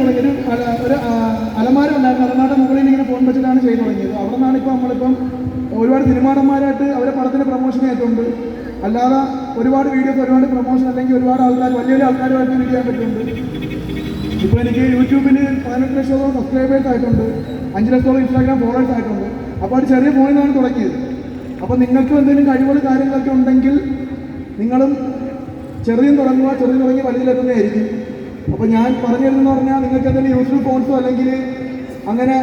തുടങ്ങിയത് ഒരു ഒരു അലമാര ഉണ്ടായിരുന്നു. അലമാരുടെ മുകളിൽ ഇങ്ങനെ ഫോൺ വെച്ചിട്ടാണ് ചെയ്തു തുടങ്ങിയത്. അവിടെ നിന്നാണ് ഇപ്പോൾ നമ്മളിപ്പം ഒരുപാട് സിനിമാടന്മാരായിട്ട് അവരെ പടത്തിന്റെ പ്രൊമോഷൻ ആയിട്ടുണ്ട് അല്ലാതെ ഒരുപാട് വീഡിയോസ് ഒരുപാട് പ്രൊമോഷൻ അല്ലെങ്കിൽ ഒരുപാട് ആൾക്കാർ വലിയ വലിയ ആൾക്കാരുമായിട്ട് വീഡിയോ ചെയ്യാൻ പറ്റുന്നുണ്ട്. ഇപ്പോൾ എനിക്ക് യൂട്യൂബിൽ പതിനെട്ട് ലക്ഷത്തോളം സബ്സ്ക്രൈബേഴ്സ് ആയിട്ടുണ്ട്. അഞ്ച് ലക്ഷത്തോളം ഇൻസ്റ്റാഗ്രാം ഫോളോവേഴ്സ് ആയിട്ടുണ്ട്. അപ്പോൾ ഒരു ചെറിയ ഫോണിൽ നിന്നാണ് തുടങ്ങിയത്. അപ്പോൾ നിങ്ങൾക്ക് എന്തെങ്കിലും കഴിവുകൾ കാര്യങ്ങളൊക്കെ ഉണ്ടെങ്കിൽ നിങ്ങളും ചെറിയ തുടങ്ങുക ചെറിയ തുടങ്ങി വലിയ വലുതിലെത്തുന്നതായിരിക്കും. അപ്പോൾ ഞാൻ പറഞ്ഞു തരുന്നതെന്ന് പറഞ്ഞാൽ നിങ്ങൾക്ക് എന്തെങ്കിലും യൂസ്ഫുൾ ഫോൺസോ അല്ലെങ്കിൽ അങ്ങനെ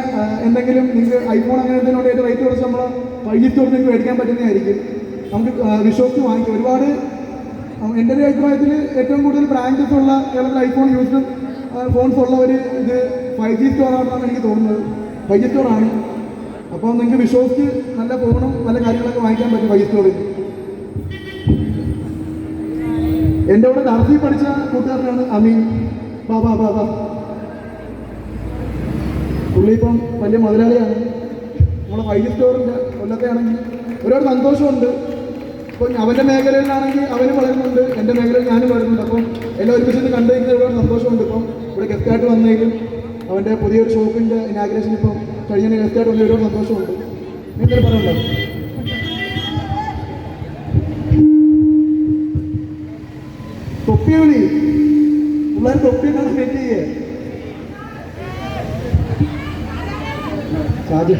എന്തെങ്കിലും നിങ്ങൾക്ക് ഐഫോൺ അങ്ങനെ എന്തെങ്കിലും ഉണ്ടെങ്കിൽ റേറ്റ് കുറച്ച് നമ്മൾ വൈകിട്ട് നിങ്ങൾക്ക് മേടിക്കാൻ പറ്റുന്നതായിരിക്കും. നമുക്ക് വിശ്വസിച്ച് വാങ്ങിക്കും. ഒരുപാട് എന്റെ ഒരു അഭിപ്രായത്തിൽ ഏറ്റവും കൂടുതൽ ബ്രാൻഡസ് ഉള്ള കേരളത്തിൽ ഐഫോൺ യൂസ് ഫോൺസ് ഉള്ള ഒരു ഇത് ഫൈവ് ജി സ്റ്റോർ ആണെന്നാണ് എനിക്ക് തോന്നുന്നത്. ഫൈവ് ജി സ്റ്റോർ ആണ്. അപ്പോൾ നിങ്ങൾക്ക് വിശ്വസിച്ച് നല്ല ഫോണും നല്ല കാര്യങ്ങളൊക്കെ വാങ്ങിക്കാൻ പറ്റും ഫൈവ് ജി സ്റ്റോറിൽ എന്റെ കൂടെ ദർസി പഠിച്ച കൂട്ടുകാരനാണ് അമീൻ. ബാബാ ബാബാ പുള്ളി ഇപ്പം വലിയ മുതലാളിയാണ്. നമ്മളെ വൈദ്യ സ്റ്റോറിന്റെ കൊല്ലത്തെ ആണെങ്കിൽ ഒരുപാട് സന്തോഷമുണ്ട്. ഇപ്പം അവന്റെ മേഖലയിലാണെങ്കിൽ അവനും വളരുന്നുണ്ട് എന്റെ മേഖലയിൽ ഞാനും വളരുന്നുണ്ട്. അപ്പം എല്ലാം ഒരുമിച്ച് കണ്ടു കഴിഞ്ഞാൽ ഒരുപാട് സന്തോഷമുണ്ട് ഇപ്പം. ഇവിടെ ഗസ്റ്റായിട്ട് വന്നതിലും അവന്റെ പുതിയൊരു ഷോപ്പിന്റെ ഇനാഗ്രേഷൻ ഇപ്പം കഴിഞ്ഞ ഗസ്റ്റായിട്ട് വന്നതിൽ ഒരുപാട് സന്തോഷമുണ്ട്. നിങ്ങൾ പറയണ്ടോ തൊപ്പി വിളി പിള്ളേർ തൊപ്പിയിട്ടാണ് വെയിറ്റ് ചെയ്യേ ഷാജി